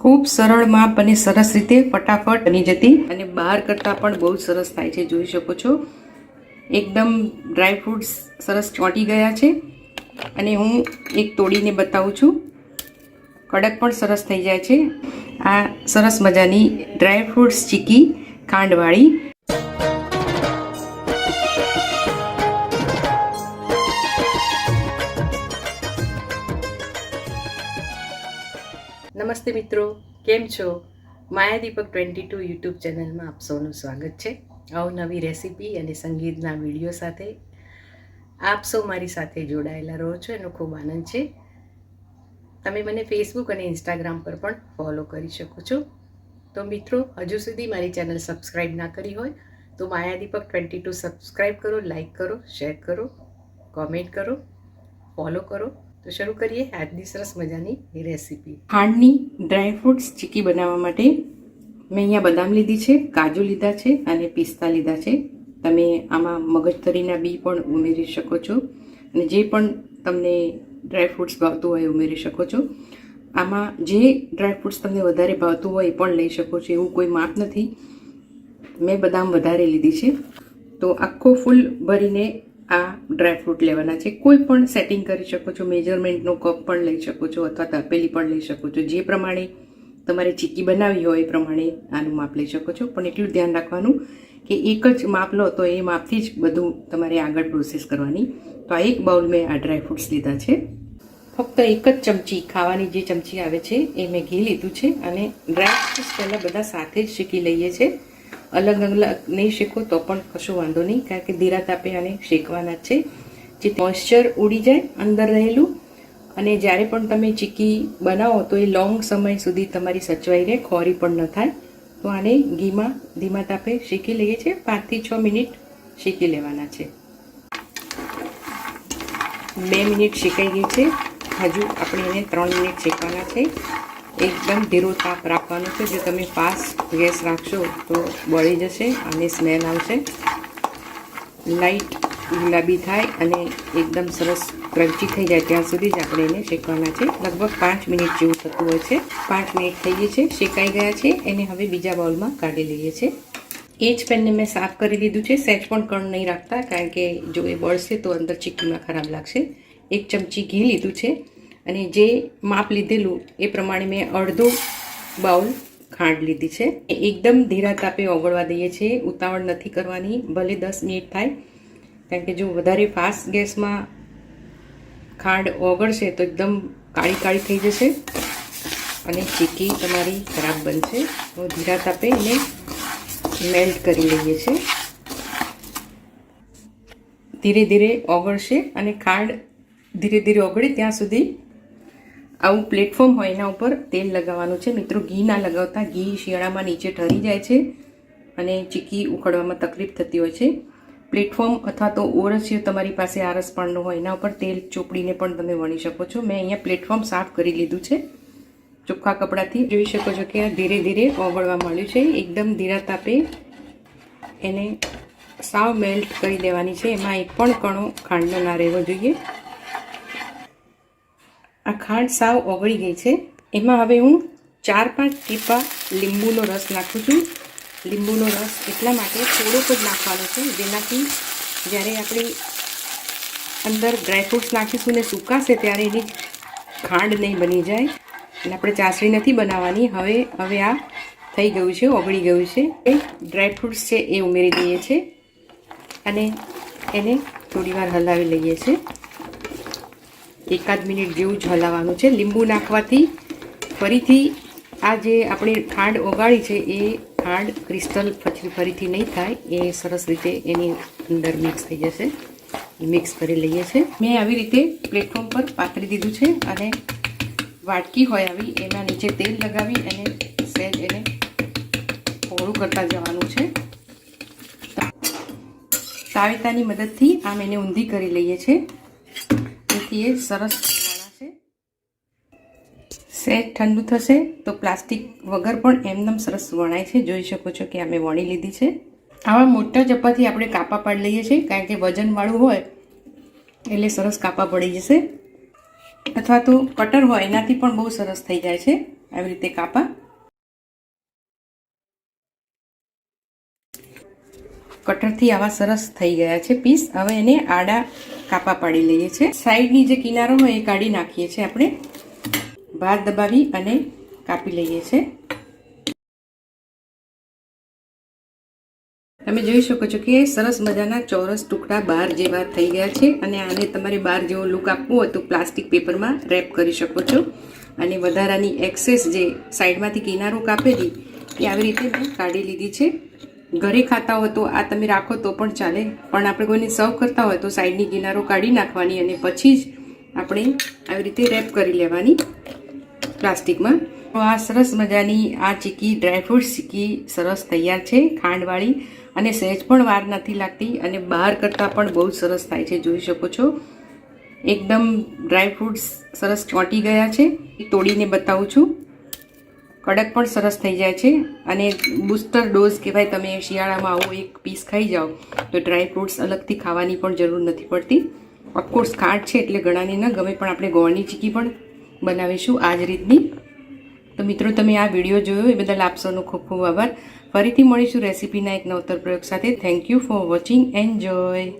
ખૂબ સરળ માપ અને સરસ રીતે ફટાફટ બની જતી અને બહાર કરતાં પણ બહુ સરસ થાય છે, જોઈ શકો છો. એકદમ ડ્રાય ફ્રૂટ્સ સરસ ચોંટી ગયા છે અને હું એક તોડીને બતાવું છું. કડક પણ સરસ થઈ જાય છે. આ સરસ મજાની ડ્રાય ફ્રૂટ્સ ચીકી, ખાંડવાળી નમસ્તે મિત્રો, કેમ છો? Maya Deepak twenty two YouTube ચેનલમાં આપ સૌનું સ્વાગત છે. અવનવી રેસીપી અને સંગીતના વીડિયો સાથે આપ સૌ મારી સાથે જોડાયેલા રહો છો, એનો ખૂબ આનંદ છે. તમે મને ફેસબુક અને ઇન્સ્ટાગ્રામ પર પણ ફોલો કરી શકો છો. તો મિત્રો, હજુ સુધી મારી ચેનલ સબસ્ક્રાઈબ ના કરી હોય, તો Maya Deepak twenty two subscribe કરો લાઈક કરો શેર કરો કોમેન્ટ કરો ફોલો કરો. તો શરૂ કરીએ આજની સરસ મજાની રેસીપી. ખાંડની ડ્રાય ફ્રૂટ્સ ચીકી બનાવવા માટે મેં અહીંયા બદામ લીધી છે, કાજુ લીધા છે અને પિસ્તા લીધા છે. તમે આમાં મગજતરીના બી પણ ઉમેરી શકો છો અને જે પણ તમને ડ્રાય ફ્રૂટ્સ ભાવતું હોય ઉમેરી શકો છો. આમાં જે ડ્રાય ફ્રૂટ્સ તમને વધારે ભાવતું હોય એ પણ લઈ શકો છો, એવું કોઈ માપ નથી. મેં બદામ વધારે લીધી છે. તો આખો ફૂલ ભરીને આ ડ્રાયફ્રૂટ લેવાના છે. કોઈ પણ સેટિંગ કરી શકો છો મેજરમેન્ટનો કપ પણ લઈ શકો છો અથવા તપેલી પણ લઈ શકો છો. જે પ્રમાણે તમારે ચીકી બનાવી હોય એ પ્રમાણે આનું માપ લઈ શકો છો. પણ એટલું ધ્યાન રાખવાનું કે એક જ માપ લો તો એ માપથી જ બધું તમારે આગળ પ્રોસેસ કરવાની. તો આ એક બાઉલ મેં આ ડ્રાયફ્રૂટ્સ લીધા છે. ફક્ત એક જ ચમચી ખાવાની જે ચમચી આવે છે એ મેં ઘી લીધું છે અને ડ્રાયફ્રૂટ્સ પહેલાં બધા સાથે જ શીખી લઈએ છીએ અલગ અલગ નહીં શેકો તો પણ કશો વાંધો નહીં, કારણ કે ધીરા તાપે આને શેકવાના છે. જે મોઇશ્ચર ઉડી જાય અંદર રહેલું. અને જ્યારે પણ તમે ચીકી બનાવો તો એ લોંગ સમય સુધી તમારી સચવાઈ રહે, ખોરી પણ ન થાય. તો આને ઘીમાં ધીમા તાપે શેકી લઈએ છીએ. પાંચથી છ મિનિટ શેકી લેવાના છે. બે મિનિટ શેકાઈ ગઈ છે. હજુ આપણે એને ત્રણ મિનિટ શેકવાના છે. એકદમ ધીરો તાપ રાખવાનો છે. જો તમે ફાસ્ટ ગેસ રાખશો તો બળી જશે અને સ્મેલ આવશે. લાઈટ ગુલાબી થાય અને એકદમ સરસ ક્રંચી થઈ જાય ત્યાં સુધી જ આપણે એને શેકવાના છે. લગભગ પાંચ મિનિટ જેવું થતું હોય છે. પાંચ મિનિટ થઈ ગઈ છે. શેકાઈ ગયા છે. એને હવે બીજા બાઉલમાં કાઢી લઈએ છીએ એ જ પેનને મેં સાફ કરી લીધું છે. સહેજ પણ કણ નહીં રાખતા કારણ કે જો એ બળશે તો અંદર ચીકીમાં ખરાબ લાગશે. એક ચમચી ઘી લીધું છે. અને જે માપ લીધેલું એ પ્રમાણે મેં અડધો બાઉલ ખાંડ લીધી છે. એકદમ ધીરા તાપે ઓગળવા દઈએ છીએ. ઉતાવળ નથી કરવાની. ભલે દસ મિનિટ થાય. કારણ કે જો વધારે ફાસ્ટ ગેસમાં ખાંડ ઓગળશે તો એકદમ કાળી કાળી થઈ જશે અને ચીકી તમારી ખરાબ બનશે. તો ધીરા તાપે એને મેલ્ટ કરી લઈએ છીએ. ધીરે ધીરે ઓગળશે અને ખાંડ ધીરે ધીરે ઓગળે ત્યાં સુધી આવું પ્લેટફોર્મ હોય એના ઉપર તેલ લગાવવાનું છે. મિત્રો, ઘી ના લગાવતા, ઘી શિયાળામાં નીચે ઠરી જાય છે અને ચીકી ઉકળવામાં તકલીફ થતી હોય છે. પ્લેટફોર્મ અથવા તો ઓરસિયો તમારી પાસે આરસપણનો હોય એના ઉપર તેલ ચોપડીને પણ તમે વણી શકો છો. મેં અહીંયા પ્લેટફોર્મ સાફ કરી લીધું છે. ચોખ્ખા કપડાથી જોઈ શકો છો કે આ ધીરે ધીરે ઓગળવા મળ્યું છે. એકદમ ધીરા તાપે એને સાવ મેલ્ટ કરી દેવાની છે. એમાં એક પણ કણો ખાંડનો ના રહેવો જોઈએ. આ ખાંડ સાવ ઓગળી ગઈ છે. એમાં હવે હું ચાર પાંચ ટીપા લીંબુનો રસ નાખું છું. લીંબુનો રસ એટલા માટે થોડોક જ નાખવાનો છે, જેનાથી જ્યારે આપણે અંદર ડ્રાયફ્રૂટ્સ નાખીશું ને સુકાશે ત્યારે એની ખાંડ નહીં બની જાય. અને આપણે ચાસણી નથી બનાવવાની. હવે હવે આ થઈ ગયું છે, ઓગળી ગયું છે. એ ડ્રાયફ્રૂટ્સ છે એ ઉમેરી દઈએ છીએ અને એને થોડીવાર હલાવી લઈએ છીએ એકાદ મિનિટ જેવું જ હલાવવાનું છે. લીંબુ નાખવાથી ફરીથી આ જે આપણે ખાંડ ઓગાળી છે, એ ખાંડ ક્રિસ્ટલ પછી ફરીથી નહીં થાય. એ સરસ રીતે એની અંદર મિક્સ થઈ જશે. મિક્સ કરી લઈએ છીએ મેં આવી રીતે પ્લેટફોર્મ પર પાથરી દીધું છે અને વાટકી હોય આવી, એના નીચે તેલ લગાવી અને સહેજ એને પહોળું કરતા જવાનું છે. તાવેતાની મદદથી આમ એને ઊંધી કરી લઈએ છીએ એ સરસ વણાશે સહેજ ઠંડુ થશે તો પ્લાસ્ટિક વગર પણ એમનેમ સરસ વણાય છે. જોઈ શકો છો કે અમે વણી લીધી છે. આવા મોટા ચપ્પાથી આપણે કાપા પાડી લઈએ છીએ, કારણ કે વજનવાળું હોય એટલે સરસ કાપા પડી જશે. અથવા તો કટર હોય, એનાથી પણ બહુ સરસ થઈ જાય છે આવી રીતે કાપા. કટરથી આવા સરસ થઈ ગયા છે પીસ. હવે એને આડા કાપા પાડી લઈએ છીએ. સાઈડની જે કિનારો હોય એ કાઢી નાખીએ છીએ આપણે. ભાત દબાવી અને કાપી લઈએ છીએ. તમે જોઈ શકો છો કે સરસ મજાના ચોરસ ટુકડા બહાર જેવા થઈ ગયા છે અને આને તમારે બહાર જેવો લુક આપવો હોય તો પ્લાસ્ટિક પેપરમાં રેપ કરી શકો છો. અને વધારાની એક્સેસ જે સાઈડમાંથી કિનારો કાપેલી, એ આવી રીતે મેં કાઢી લીધી છે. ઘરે ખાતા હોય તો આ તમે રાખો તો પણ ચાલે. પણ આપણે કોઈને સર્વ કરતા હોય તો સાઈડની કિનારો કાઢી નાખવાની અને પછી જ આપણે આવી રીતે રેપ કરી લેવાની પ્લાસ્ટિકમાં. તો આ સરસ મજાની આ ચીકી ડ્રાયફ્રૂટ ચીકી સરસ તૈયાર છે ખાંડવાળી અને સહેજ પણ વાર નથી લાગતી અને બહાર કરતાં પણ બહુ જ સરસ થાય છે, જોઈ શકો છો. એકદમ ડ્રાયફ્રૂટ્સ સરસ ચોંટી ગયા છે. એ તોડીને બતાવું છું. કડક પણ સરસ થઈ જાય છે. અને બુસ્ટર ડોઝ કહેવાય, તમે શિયાળામાં આવો, એક પીસ ખાઈ જાઓ, તો ડ્રાય ફ્રૂટ્સ અલગથી ખાવાની પણ જરૂર નથી પડતી. ઓફકોર્સ ખાંડ છે એટલે ઘણાને ન ગમે, પણ આપણે ગોળની ચીકી પણ બનાવીશું આ જ રીતની. તો મિત્રો, તમે આ વીડિયો જોયો, એ બદલ આપસોનો ખૂબ ખૂબ આભાર. ફરીથી મળીશું રેસીપીના એક નવતર પ્રયોગ સાથે. Thank you for watching enjoy